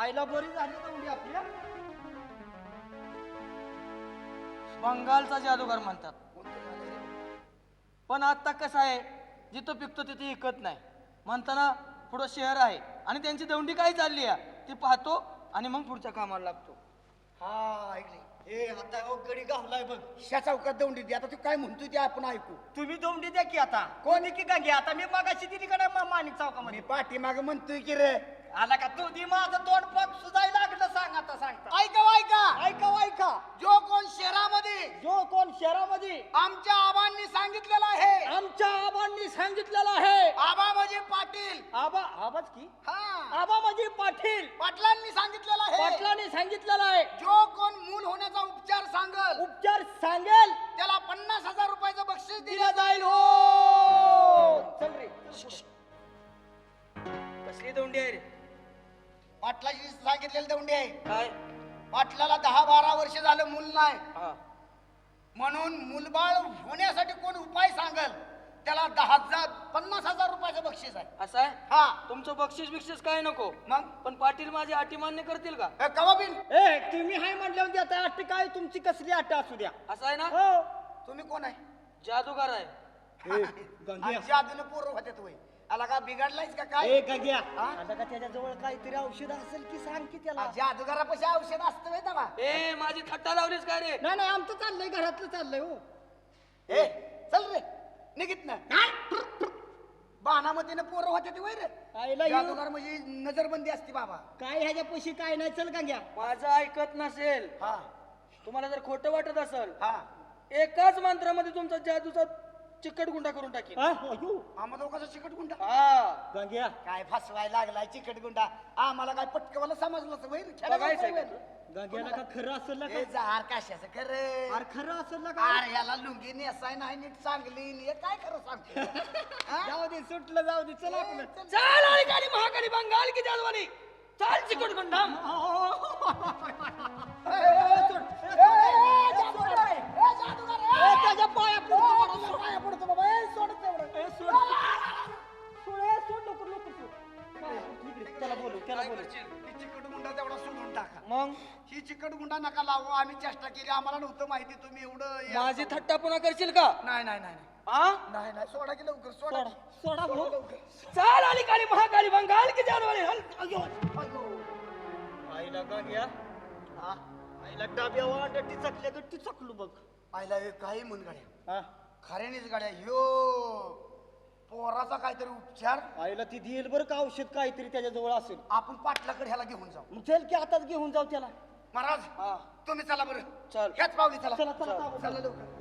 आईला बरी झाली दौंडी आपल्या बंगालचा जादूगार म्हणतात. पण आता कसं आहे जिथं पिकतो तिथे इकत नाही. म्हणताना पुढं शहर आहे आणि त्यांची दौंडी काय चालली आहे? ती पाहतो आणि मग पुढच्या कामाला लागतो. हा ऐकली ए आता हो गडी गावलाय बघ. शा चौकात दौंडी दे आता तू काय म्हणतोय ते आपण ऐकू. तुम्ही दौंडी द्या की आता. कोणी? की गांगी आता मी मगाशी दिली का नाही मा- माणिक चौकामध्ये? पाठीमाग म्हणतोय की रे आला का तू? दी माझं तोंड पाक सुधाय लागलं सांग आता सांगता ऐका ऐका. ऐका ऐका. जो कोण शहरामध्ये जो कोण शहरामध्ये? आमच्या आबांनी सांगितलेलं आहे. आमच्या आबांनी सांगितलेलं आहे. आबा म्हणजे पाटील. आबा आबाच की? हा. आबा म्हणजे पाटील. पाटलांनी सांगितलेलं आहे. पाटलांनी सांगितलेलं आहे. जो कोण मूल होण्याचा उपचार सांगल उपचार सांगेल. त्याला पन्नास हजार रुपयाचं बक्षीस दिलं दिला जाईल. हो. चल रे. कसली दौंडी आहे रे? पाटलाची सांगितलेली दौंडी आहे. काय? पाटलाला दहा बारा वर्ष झालं मूल नाही. हा. म्हणून मुलबाळ होण्यासाठी कोण उपाय सांगल? त्याला दहा हजार पन्नास हजार रुपयाचं बक्षीस आहे. असं आहे? हा. तुमचं बक्षीस बिक्षीस काय नको? मग? पण पाटील माझी अटी मान्य करतील का? ए, कवा बिन? ए तुम्ही हाय म्हटल्यावर देता अट्टी काय? तुमची कसली अट्ट असू द्या. असं आहे ना? हो. तुम्ही कोण आहे? जादूगार आहे. गंग्या जादून पोरं होते तुम्ही आला का बिघडलायच का काय? ए गंग्या. हा? आता का त्याच्याजवळ काहीतरी औषध असेल की सांग की त्याला? जादूगारापाशी औषध असतं का? ए माझी थट्टा लावलीस काय रे? नाही नाही आमचं चाललंय घरातलं चाललंय हो. ए चल रे. निघित ना. बाणामतीनं पोरं होते ते वय रे. आईला येऊ. जादूगार म्हणजे नजरबंदी असते बाबा. काय ह्याच्या पैशी काय नाही? चल गंग्या. माझं ऐकत नसेल. हा. तुम्हाला जर खोटं वाटत असेल हा. एकाच मंत्रामध्ये तुमचा जादूचा चिकट गुंडा करून टाकेल हा, अयो. आम्हा दोघांचा चिकट गुंडा हा गंग्या काय फसवायला लागलाय चिकट गुंडा आम्हाला काय पटकवाला समजलं का गंग्याला का खरं असेल ना का जार कशाचं खरं अरे खरं असेल ना का अरे याला लुंगी नेसाय नाही नीट चांगली हे काय खरं सांगतो हा? जाऊ दे सुटलं जाऊ दे चल आपलं चाल आणि गाडी महाकाली बंगाल की जादवानी चाल चिकट गुंडा ए, ए, सोड. ए, ए, काय बोलू करशील? ही चिकट गुंडा तेवढा सोडून टाका. मग? ही चिकट गुंडा नका लावू आम्ही चेष्टा केली आम्हाला नव्हतं माहिती तुम्ही एवढं हे माझी थट्टा पुन्हा करशील का? नाही नाही नाही नाही. हा नाही नाही सोडा की लवकर सोडा. सोडा सोडा सोडा भाऊ. लवकर. चाल आणि काली महाकाली बंगाल की जादवानी हल अयो. अयो. आईला हा, गं टिचकलो बघ. आईला हे काही म्हण गाड्या. हा? खऱ्यानेच गाड्या ह्यो पोराचा काहीतरी उपचार. आईला ती देईल बरं का औषध काहीतरी त्याच्याजवळ असेल. आपण पाटलाकडे ह्याला घेऊन जाऊ. मग चल की आताच घेऊन जाऊ त्याला. महाराज हा. तुम्ही चला बरं. चल. ह्याच पावली चला चला चला चला. चला लवकर.